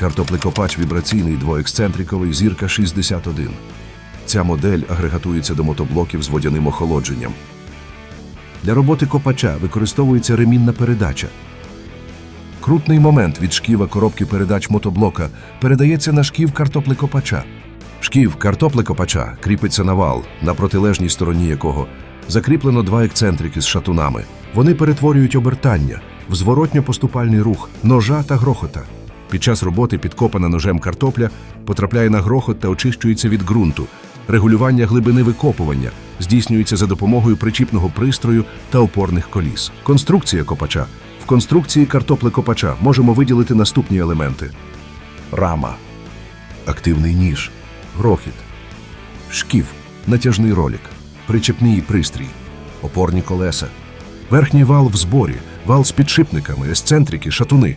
Картоплекопач вібраційний двоексцентриковий зірка 61. Ця модель агрегатується до мотоблоків з водяним охолодженням. Для роботи копача використовується ремінна передача. Крутний момент від шківа коробки передач мотоблока передається на шків картоплекопача. Шків картоплекопача кріпиться на вал, на протилежній стороні якого закріплено два ексцентрики з шатунами. Вони перетворюють обертання в зворотньо-поступальний рух ножа та грохота. Під час роботи підкопана ножем картопля потрапляє на грохот та очищується від ґрунту. Регулювання глибини викопування здійснюється за допомогою причіпного пристрою та опорних коліс. Конструкція копача. В конструкції картоплекопача можемо виділити наступні елементи: рама, активний ніж, грохіт, шків, натяжний ролик, причепний пристрій, опорні колеса, верхній вал в зборі, вал з підшипниками, есцентрики, шатуни.